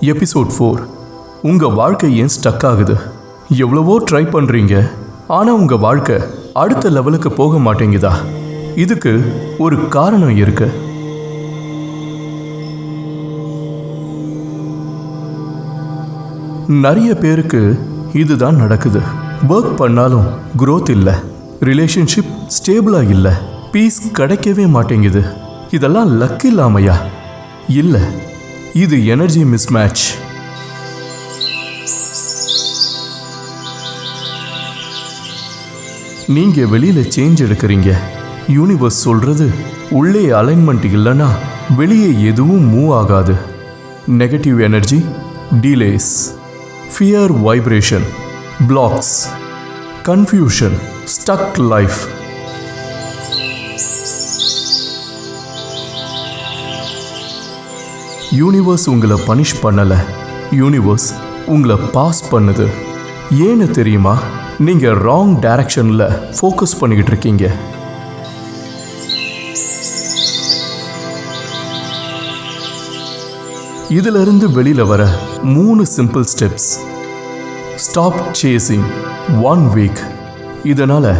Episode four உங்கள் வாழ்க்கை ஏன் ஸ்டக் ஆகுது? எவ்வளவோ ட்ரை பண்ணுறீங்க ஆனால் உங்கள் வாழ்க்கை அடுத்த லெவலுக்கு போக மாட்டேங்குதா? இதுக்கு ஒரு காரணம் இருக்கு. நிறைய பேருக்கு இதுதான் நடக்குது. ஒர்க் பண்ணாலும் குரோத் இல்லை. ரிலேஷன்ஷிப் ஸ்டேபிளாக இல்லை. பீஸ் கிடைக்கவே மாட்டேங்குது. இதெல்லாம் லக் இல்லாமையா? இல்லை. இது எனர்ஜி மிஸ்மேட்ச் நீங்க வெளியில சேஞ்ச் எடுக்கிறீங்க. யூனிவர்ஸ் சொல்றது உள்ளே அலைன்மெண்ட் இல்லைன்னா வெளியே எதுவும் மூவ் ஆகாது. Negative energy delays fear vibration blocks confusion stuck life universe உங்களை பனிஷ் பண்ணலை. யூனிவர்ஸ் உங்களை பாஸ் பண்ணுது. ஏன்னு தெரியுமா? நீங்கள் ராங் டைரக்ஷனில் ஃபோக்கஸ் பண்ணிக்கிட்டு இருக்கீங்க. இதிலிருந்து வெளியில் வர மூணு simple steps stop chasing one week இதனால்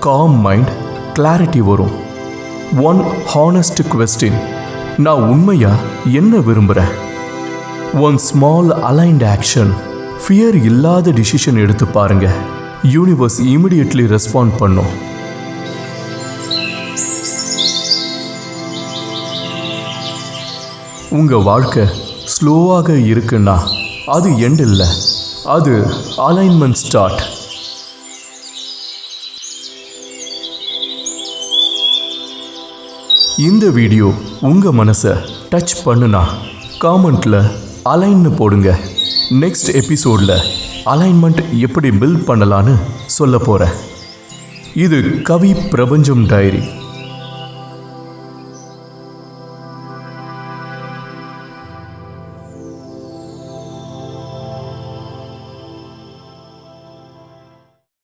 காம் மைண்ட் கிளாரிட்டி வரும். ஒன் ஹானஸ்ட் கொஸ்டின் நான் உண்மையாக என்ன விரும்புகிறேன் one small aligned action fear இல்லாத டிசிஷன் எடுத்து பாருங்க. யூனிவர்ஸ் இமிடியட்லி ரெஸ்பாண்ட் பண்ணும். உங்கள் வாழ்க்கை ஸ்லோவாக இருக்குன்னா அது எண்ட் இல்லை. அது அலைன்மெண்ட் ஸ்டார்ட் இந்த வீடியோ உங்கள் மனசை டச் பண்ணுனா காமெண்ட்டில் அலைன்னு போடுங்க. நெக்ஸ்ட் எபிசோடில் அலைன்மெண்ட் எப்படி பில்ட் பண்ணலான்னு சொல்ல போகிறேன் இது கவி பிரபஞ்சம் டைரி